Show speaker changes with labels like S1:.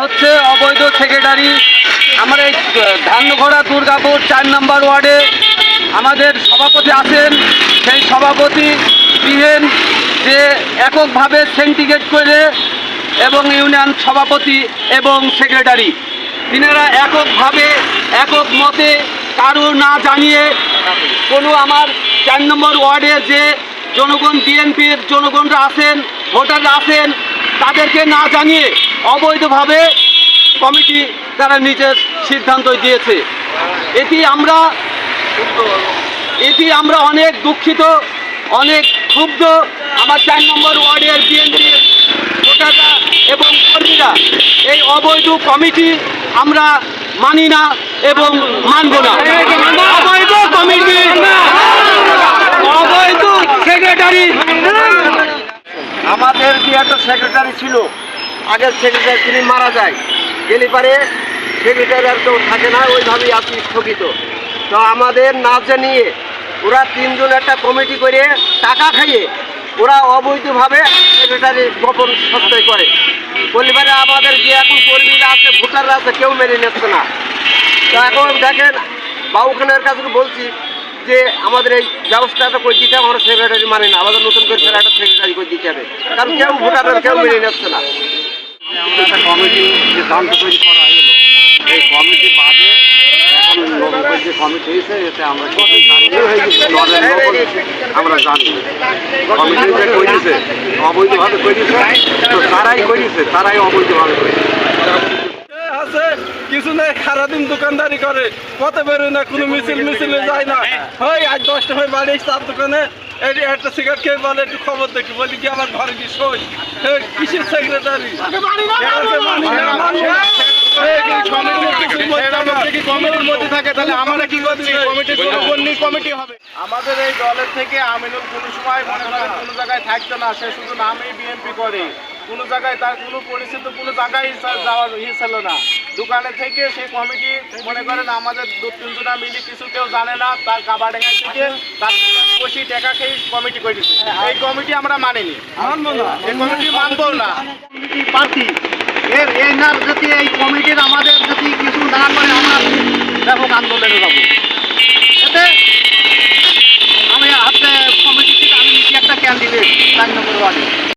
S1: হচ্ছে অবৈধ সেক্রেটারি। আমার এই ধানঘোড়া দুর্গাপুর চার নম্বর ওয়ার্ডে আমাদের সভাপতি আছেন। সেই সভাপতি বিহেন যে এককভাবে সেন্টিগেট করে এবং ইউনিয়ন সভাপতি এবং সেক্রেটারি। তিনারা এককভাবে একক মতে কারও না জানিয়ে কোনো আমার চার নম্বর ওয়ার্ডে যে জনগণ বিএনপির জনগণরা আছেন, ভোটাররা আছেন, তাদেরকে না জানিয়ে অবৈধভাবে কমিটি তারা নিজের সিদ্ধান্ত দিয়েছে। এটি আমরা এটি আমরা অনেক দুঃখিত, অনেক ক্ষুব্ধ। আমার চার নম্বর ওয়ার্ডের বিএনপির ভোটাররা এবং কর্মীরা, এই অবৈধ কমিটি আমরা মানি না এবং মানব না। অবৈধ কমিটি অবৈধ সেক্রেটারি আমাদের যে একটা সেক্রেটারি ছিল, আগের সেক্রেটারি তিনি মারা যায়। গেলে পারে সেক্রেটারি আর কেউ থাকে না, ওইভাবেই আছি স্থগিত। তো আমাদের না জানিয়ে ওরা তিনজন একটা কমিটি করে টাকা খাইয়ে ওরা অবৈধভাবে সেক্রেটারি গোপন সত্যই করে। পরিবারে আমাদের যে এখন কর্মীরা আছে, ভোটাররা আছে, কেউ মেনে নিচ্ছে না। তো এখন দেখেন বাবু খানের কাছে বলছি যে আমাদের এই ব্যবস্থাটা করে দিতে হবে আমরা সেক্রেটারি মানে না। আমাদের নতুন করে সেটা একটা সেক্রেটারি করে দিতে হবে। কারণ কেউ ভোটাররা কেউ মেনে নিচ্ছে না। আমরা একটা কমিটি যে তৈরি করা হলো এই কমিটি বাদে এখন নতুন করে যে কমিটি হয়েছে এতে আমরা জানি আমরা কমিটি যে করেছে অবৈধভাবে করেছে তো তারাই করেছে তারাই অবৈধভাবে করেছে।
S2: আছে, কিছু নেই, সারাদিন দোকানদারি করে। পথে বেরোয় না, কোনো মিছিল মিছিলে যায় না। হয় আজ দশটা হয়ে বাড়ি তার দোকানে।
S3: আমাদের এই দলের থেকে আমিনুল কোনো সময় মনে করেন কোনো জায়গায় থাকতো না। সে শুধু নামেই বিএনপি করে। কোনো জায়গায় তার কোনো পরিচিত কোনো জায়গায় যাওয়ার ইয়ে ছিল না। দোকানে থেকে সেই কমিটি মনে করেন আমাদের দু তিনজনা মিলে কিছু কেউ জানে না তার কাবাডাঙ্গা থেকে তার বসি টাকা খেয়ে কমিটি করেছে এই কমিটি আমরা মানিনি। এই কমিটি মানবো না।
S1: প্রার্থী এর এনার যদি এই কমিটির আমাদের যদি কিছু না করে আমরা ব্যাপক আন্দোলনে যাব। এতে আমি হাতে কমিটি থেকে আমি একটা ক্যান্ডিডেট চার নম্বর ওয়ার্ডে